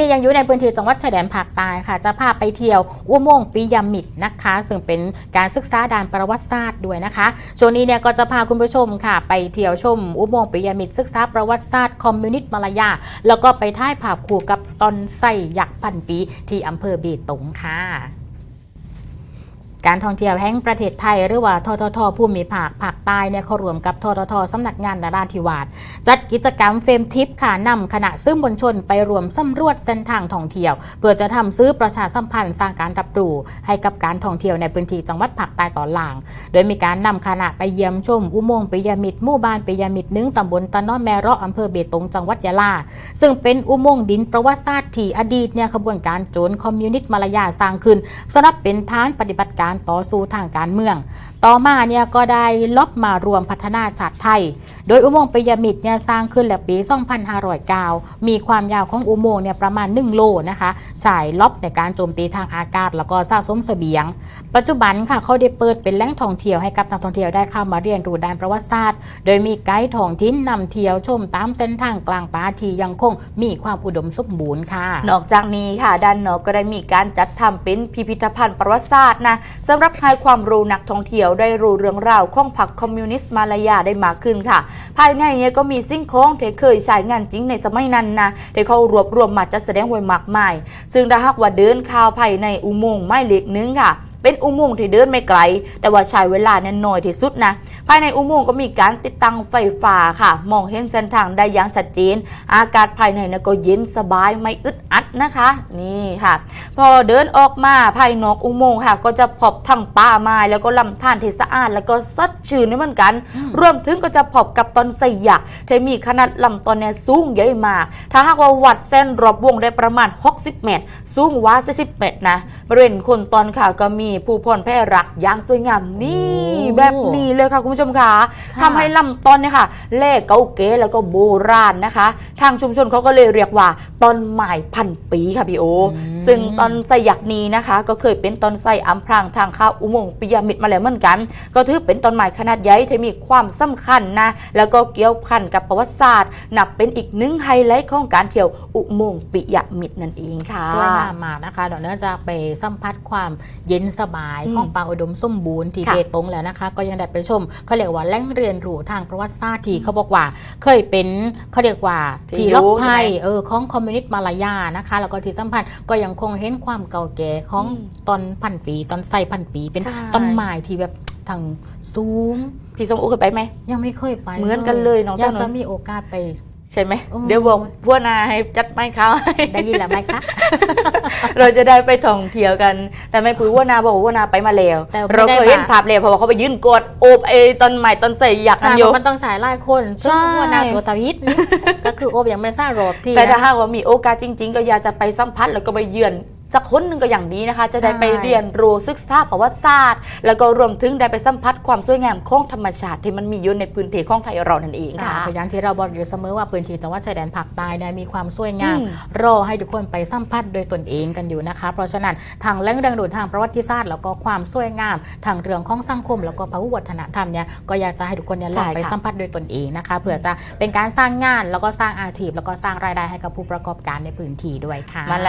นี้ยังอยู่ในพื้นที่จังหวัดชายแดนภาคใต้ค่ะ จะพาไปเที่ยวอุโมงค์ปิยมิตรนะคะ ซึ่งเป็นการศึกษาด้านประวัติศาสตร์ด้วยนะคะช่วงนี้เนี่ยก็จะพาคุณผู้ชมค่ะ ไปเที่ยวชมอุโมงค์ปิยมิตรศึกษาประวัติศาสตร์คอมมิวนิสต์มาลายา แล้วก็ไปท่ายภาพคู่กับตอนไส้ยักษ์พันปีที่อำเภอเบตงค่ะ การท่องเที่ยวแห่งประเทศไทย หรือว่าทททภูมิภาคภาคใต้เนี่ยเขารวมกับทททสำนักงานนราธิวาสจัดกิจกรรมเฟรมทิปค่ะนำคณะซื้อมวลชนไปรวมสำรวจเส้นทางท่องเที่ยว เพื่อจะทำซื้อประชาสัมพันธ์สร้างการรับรู้ให้กับการท่องเที่ยวในพื้นที่จังหวัดภาคใต้ตอนล่าง โดยมีการนำคณะไปเยี่ยมชมอุโมงค์ปิยมิตรหมู่บ้านปิยมิตรนึ่งตำบลตะน้อแมเราะอำเภอเบตงจังหวัดยะลา ซึ่งเป็นอุโมงค์ดินประวัติศาสตร์ที่อดีตเนี่ยขบวนการโจรคอมมิวนิสต์มาลายาสร้างขึ้นสำหรับเป็นฐานปฏิบัติการต่อสู้ทางการเมือง ต่อมาเนี่ยก็ได้ลบมารวมพัฒนาชาติไทย โดยอุโมงค์ปิยมิตรเนี่ยสร้างขึ้นแล้วปี 2509 มีความยาวของอุโมงค์เนี่ยประมาณ 1 โลนะคะสายล็อบในการโจมตีทางอากาศ แล้วก็สะสมเสบียง ปัจจุบันค่ะเขาได้เปิดเป็นแหล่งท่องเที่ยวให้กับนักท่องเที่ยวได้เข้ามาเรียนรู้ด้านประวัติศาสตร์ โดยมีไกด์ท้องถิ่นนำเที่ยวชมตามเส้นทางกลางป่าที่ยังคงมีความอุดมสมบูรณ์ค่ะ นอกจากนี้ค่ะด้านนอกก็ได้มีการจัดทำเป็นพิพิธภัณฑ์ประวัติศาสตร์นะสำหรับให้ความรู้นักท่องเที่ยวได้รู้เรื่องราวของพรรคคอมมิวนิสต์มาลายาได้มากขึ้นค่ะ ภายในเนี่ยก็มีสิ่งของที่เคยใช้งานจริงในสมัยนั้นนะที่เขารวบรวมมาจัดแสดงไว้มากมาย ซึ่งถ้าหากว่าเดินข่าวภายในอุโมงค์ไม้เล็กนึงค่ะ เป็นอุโมงค์ที่เดินไม่ไกล แต่ว่าใช้เวลาเนี่ยน้อยที่สุดนะ ภายในอุโมงค์ก็มีการติดตั้งไฟฟ้าค่ะ มองเห็นเส้นทางได้อย่างชัดเจน อากาศภายในเนี่ยก็เย็นสบายไม่อึดอัดนะคะ นี่ค่ะ พอเดินออกมาภายนอกอุโมงค์ค่ะ ก็จะพบทั้งป่าไม้แล้วก็ลำธารที่สะอาด แล้วก็สดชื่นด้วยเหมือนกัน รวมถึงก็จะพบกับต้นไทรยักษ์ที่มีขนาดลำต้นเนี่ยสูงใหญ่มาก ถ้าหากว่าวัดเส้นรอบวงได้ประมาณ 60 เมตร สูงว่า40เมตรนะบริเวณโคนตอนค่ะก็มีผู้พลแพร่รักอย่างสวยงามนี่โอ้แบบนี้เลยค่ะคุณผู้ชมค่ะค่ะทำให้ลำต้นเนี่ยค่ะเลขเก่าเก๋แล้วก็โบราณนะคะ ทางชุมชนเขาก็เลยเรียกว่าต้นไม้พันปีค่ะพี่โออืมซึ่งต้นไทรยักษ์นี้นะคะ ก็เคยเป็นต้นไทรอัมพรางทางเข้าอุโมงค์ปิยมิตรมาแล้วเหมือนกัน ก็ถือเป็นต้นไม้ขนาดใหญ่ที่มีความสำคัญนะแล้วก็เกี่ยวพันกับประวัติศาสตร์ นับเป็นอีกหนึ่งไฮไลท์ของการเที่ยวอุโมงค์ปิยมิตรนั่นเองค่ะ สวยงามมากนะคะเดี๋ยวเนื่องจากไปสัมผัสความเย็นสบายอืมของป่าอุดมสมบูรณ์ที่ค่ะเบตงแล้วนะคะ ก็ยังได้ไปชมเขาเรียกว่าแหล่งเรียนรู้ทางประวัติศาสตร์ที่เขาบอกว่า เคยเป็นเขาเรียกว่าที่ที่ล็อกรู้ไพ่ใช่ไหมเออของคอมมิวนิสต์มาลายานะคะ แล้วก็ที่สัมพันธ์ก็ยังคงเห็นความเก่าแก่ของอืมตอนพันปี ตอนไซพันปี เป็นใช่ต้นไม้ที่แบบทางสูงพี่สมอุเคยไปไหมยังไม่เคยไปเหมือนกันเลยน้องอยากสนุจะนมีโอกาสไป ใช่ไหม อืม เดี๋ยวบอกพวกนาให้จัดไม้เขาได้ยินแล้วไหมคะ เราจะได้ไปท่องเที่ยวกัน แต่ไม่พูดว่านาบอกว่านาไปมาแล้ว แต่ไม่เราได้เคยเห็นมา ภาพแล้วเพราะว่าเขาไปยืนกดโอบไอ้ต้นไม้ต้นไทรอยากกัใช่นเพอยู่ราะมันต้องใช้หลายคนใช่ ซึ่งหัวหน้าตัวตาวิทนี่ก็คือโอบยังไม่ทราบรอบที่แต่ถ้านะ หากว่ามีโอกาสจริง ๆ ก็อยากจะไปสัมผัสแล้วก็ไปเยือน สักคนหนึ่งก็อย่างนี้นะคะ จะได้ใช่ไปเรียนรู้ศึกษาประวัติศาสตร์ แล้วก็รวมถึงได้ไปสัมผัสความสวยงามของธรรมชาติที่มันมีอยู่ในพื้นที่ของไทยเรานั่นเองใช่ค่ะเพราะอย่างที่เราบอกอยู่เสมอว่าพื้นที่จังหวัดชายแดนภาคใต้เนี่ยมีความสวยงามอืมรอให้ทุกคนไปสัมผัสโดยตนเองกันอยู่นะคะ เพราะฉะนั้นทางเรื่องเรื่องดูทางประวัติศาสตร์ แล้วก็ความสวยงามทางเรื่องของสังคม แล้วก็พหุวัฒนธรรมเนี่ยก็อยากจะให้ทุกคนเนี่ยลองใช่ไปค่ะสัมผัสโดยตนเองนะคะเพื่อจะเป็นการสร้างงานแล้วก็สร้างอาชีพ แล้วก็สร้างรายได้ให้กับผู้ประกอบการในพื้นที่ด้วยค่ะมันแล้ว